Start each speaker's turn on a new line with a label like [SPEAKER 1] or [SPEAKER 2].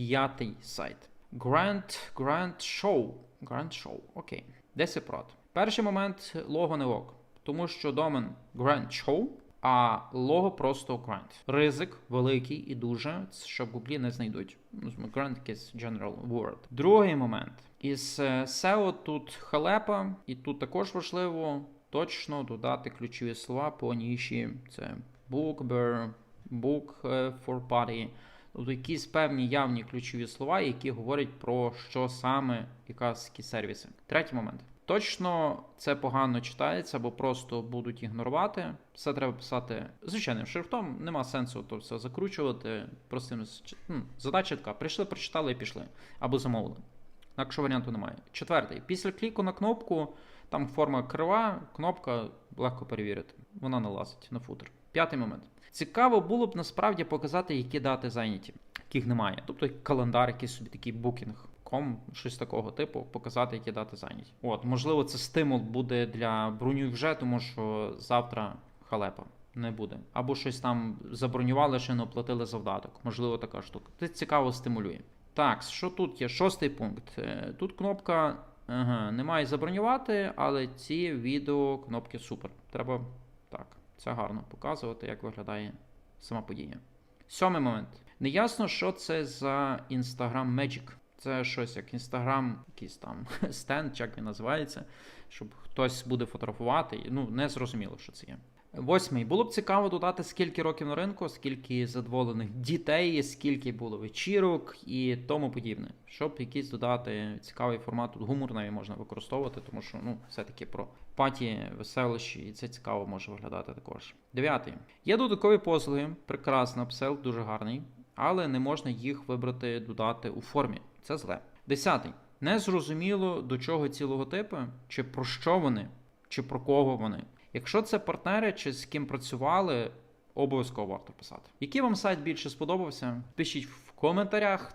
[SPEAKER 1] П'ятий сайт. Grand, Grand Show. Grand Show. Окей. Десять прот. Перший момент лого не ок. Тому що домен Grand Show, а лого просто Grand. Ризик великий і дуже, що Гуглі не знайдуть. Grand якийсь general word. Другий момент. Із е, SEO тут халепа, і тут також важливо точно додати ключові слова по ніші. Це bookber, book е, for party. Тобто якісь певні явні ключові слова, які говорять про що саме які сервіси. Третій момент. Точно це погано читається, або просто будуть ігнорувати. Все треба писати звичайним шрифтом. Нема сенсу то все закручувати. Простим ну, задача така: прийшли, прочитали і пішли. Або замовили. Інакшого варіанту немає. Четвертий. Після кліку на кнопку, там форма крива, кнопка легко перевірити. Вона налазить на футер. П'ятий момент. Цікаво було б насправді показати, які дати зайняті, яких немає. Тобто календар, якийсь собі такий букінг. Щось такого типу, показати, які дати зайняті. От, можливо, це стимул буде для бронюй вже, тому що завтра халепа не буде. Або щось там забронювали, ще не оплатили завдаток. Можливо, така штука. Це цікаво стимулює. Так, що тут є? Шостий пункт. Е, Тут кнопка ага, немає забронювати, але ці відео кнопки супер. Треба так, це гарно показувати, як виглядає сама подія. Сьомий момент. Неясно, що це за Instagram Magic. Це щось як Instagram, якийсь там стенд, як він називається, щоб хтось буде фотографувати. Ну, не зрозуміло, що це є. Восьмий. Було б цікаво додати, скільки років на ринку, скільки задоволених дітей, скільки було вечірок і тому подібне. Щоб якийсь додати цікавий формат, тут гумор навіть можна використовувати, тому що ну, все-таки про паті, веселощі, і це цікаво може виглядати також. Дев'ятий. Є додаткові послуги, прекрасно, апсел, дуже гарний, але не можна їх вибрати, додати у формі. Це зле. Десятий. Не зрозуміло, до чого ці логотипи, чи про що вони, чи про кого вони. Якщо це партнери чи з ким працювали, обов'язково варто писати. Який вам сайт більше сподобався? Пишіть в коментарях.